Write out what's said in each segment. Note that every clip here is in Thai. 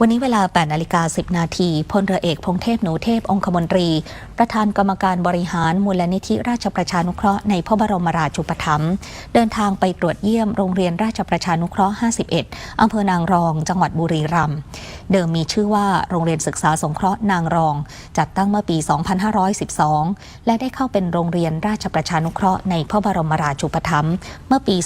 วันนี้เวลา 8 นาฬิกา 10 นาทีพลเรือเอกพงเทพหนูเทพองคมนตรี ประธานกรรมการบริหารมูลนิธิราชประชานุเคราะห์ในพระบรมราชูปถัมภ์เดินทางไปตรวจเยี่ยมโรงเรียนราชประชานุเคราะห์ 51 อำเภอนางรอง จังหวัดบุรีรัมย์ เดิมมีชื่อว่าโรงเรียนศึกษาสงเคราะห์นางรอง จัดตั้งเมื่อปี 2512 และได้เข้าเป็นโรงเรียนราชประชานุเคราะห์ในพระบรมราชูปถัมภ์เมื่อปี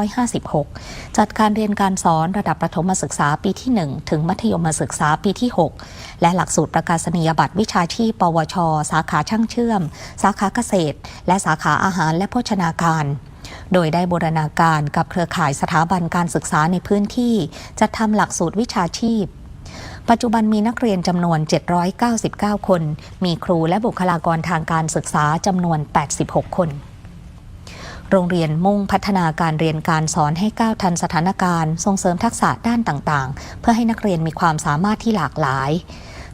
2556 จัดการเรียนการสอนระดับประถมศึกษาปีที่ 1 ถึงมัธยมศึกษาปีที่ 6 และหลักสูตรประกาศนียบัตรวิชาชีพ ปวช สาขาช่างเชื่อม สาขาเกษตร และสาขาอาหารและโภชนาการโดยได้บูรณาการกับเครือข่ายสถาบันการศึกษาในพื้นที่ จัดทำหลักสูตรวิชาชีพ ปัจจุบันมีนักเรียนจำนวน 799 คน มีครูและบุคลากรทางการศึกษาจำนวน 86 คน โรงเรียนมุ่งพัฒนาการเรียนการสอนให้ก้าวทันสถานการณ์ ส่งเสริมทักษะด้านต่างๆ เพื่อให้นักเรียนมีความสามารถที่หลากหลาย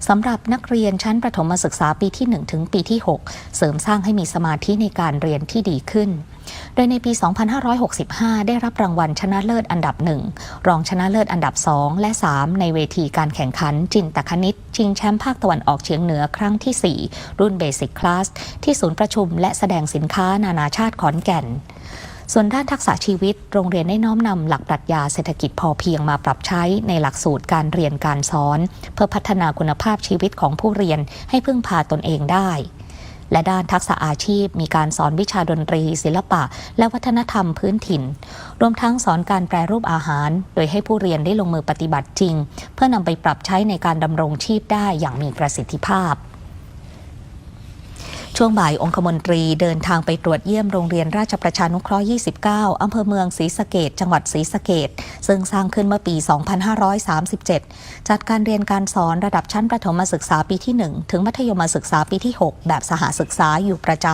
สำหรับนักเรียนชั้นประถมศึกษาปีที่ 1 ถึงปีที่ 6 เสริมสร้างให้มีสมาธิในการเรียนที่ดีขึ้น โดยในปี 2565 ได้รับรางวัลชนะเลิศอันดับหนึ่งรองชนะเลิศอันดับ 2 และ 3 ในเวทีการแข่งขันจินตคณิต ชิงแชมป์ภาคตะวันออกเฉียงเหนือครั้งที่ 4 รุ่นเบสิกคลาสที่ศูนย์ประชุมและแสดงสินค้านานาชาติขอนแก่นส่วนด้านทักษะชีวิต โรงเรียนได้น้อมนำหลักปรัชญาเศรษฐกิจพอเพียงมาปรับใช้ในหลักสูตรการเรียนการสอน เพื่อพัฒนาคุณภาพชีวิตของผู้เรียนให้พึ่งพาตนเองได้ และด้านทักษะอาชีพ มีการสอนวิชาดนตรี ศิลปะ และวัฒนธรรมพื้นถิ่น รวมทั้งสอนการแปรรูปอาหาร โดยให้ผู้เรียนได้ลงมือปฏิบัติจริง เพื่อนำไปปรับใช้ในการดำรงชีพได้อย่างมีประสิทธิภาพ ช่วงบ่ายองคมนตรีเดินทางไปตรวจเยี่ยมโรงเรียนราชประชานุเคราะห์ 29 อำเภอเมืองศรีสะเกดจังหวัดศรีสะเกดซึ่งสร้างขึ้นเมื่อปี 2537 จัดการเรียนการสอนระดับชั้นประถมศึกษาปีที่ 1 ถึงมัธยมศึกษาปีที่ 6 แบบสหศึกษาอยู่ประจ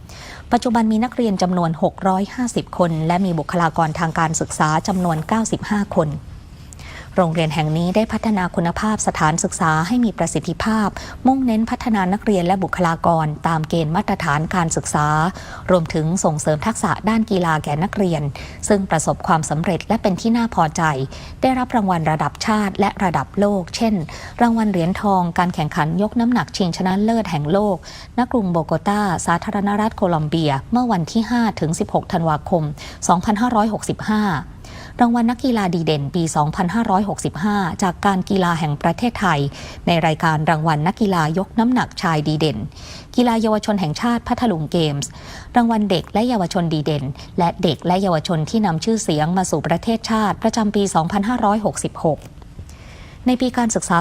ำปัจจุบันมีนักเรียนจำนวน 650 คน และมีบุคลากรทางการศึกษาจำนวน 95 คน โรงเรียนแห่งนี้ได้พัฒนาคุณภาพสถานศึกษาให้มีประสิทธิภาพ มุ่งเน้นพัฒนานักเรียนและบุคลากร ตามเกณฑ์มาตรฐานการศึกษา รวมถึงส่งเสริมทักษะด้านกีฬาแก่นักเรียน ซึ่งประสบความสำเร็จและเป็นที่น่าพอใจ ได้รับรางวัลระดับชาติและระดับโลก เช่น รางวัลเหรียญทองการแข่งขันยกน้ำหนักชิงชนะเลิศแห่งโลก ณ กรุงโบโกตา สาธารณรัฐโคลอมเบีย เมื่อวันที่ 5 ถึง 16 ธันวาคม 2565 รางวัลนักกีฬาดีเด่นปี 2565 จากการกีฬาแห่งประเทศไทย ในรายการรางวัลนักกีฬายกน้ำหนักชายดีเด่น กีฬาเยาวชนแห่งชาติพัทลุงเกมส์ รางวัลเด็กและเยาวชนดีเด่น และเด็กและเยาวชนที่นำชื่อเสียงมาสู่ประเทศชาติประจำปี 2566 ในปีการศึกษา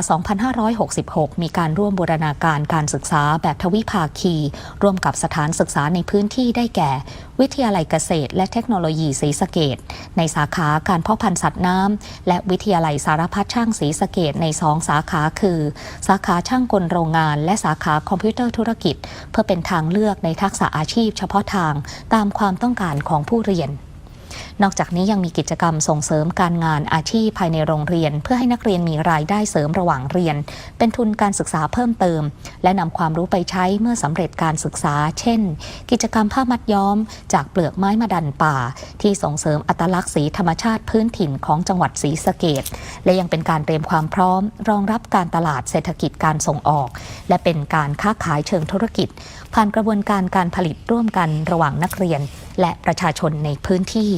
2566 มีการร่วมบูรณาการการศึกษาแบบทวิภาคี ร่วมกับสถานศึกษาในพื้นที่ได้แก่ วิทยาลัยเกษตร และเทคโนโลยีศรีสะเกดในสาขาการเพาะพันธุ์สัตว์น้ำ และวิทยาลัยสารพัดช่างศรีสะเกดในสองสาขาคือ สาขาช่างกลโรงงาน และสาขาคอมพิวเตอร์ธุรกิจ เพื่อเป็นทางเลือกในทักษะอาชีพเฉพาะทาง ตามความต้องการของผู้เรียน นอกจากนี้ยังมีกิจกรรมส่งเสริมการงานอาชีพภายในโรงเรียน เพื่อให้นักเรียนมีรายได้เสริมระหว่างเรียน เป็นทุนการศึกษาเพิ่มเติม และนำความรู้ไปใช้เมื่อสำเร็จการศึกษา เช่น กิจกรรมผ้ามัดย้อม จากเปลือกไม้มาดันป่า ที่ส่งเสริมอัตลักษณ์สีธรรมชาติพื้นถิ่นของจังหวัดศรีสะเกดและยังเป็นการเตรียมความพร้อม รองรับการตลาดเศรษฐกิจการส่งออก และเป็นการค้าขายเชิงธุรกิจ ผ่านกระบวนการการผลิตร่วมกันระหว่างนักเรียน และประชาชนในพื้นที่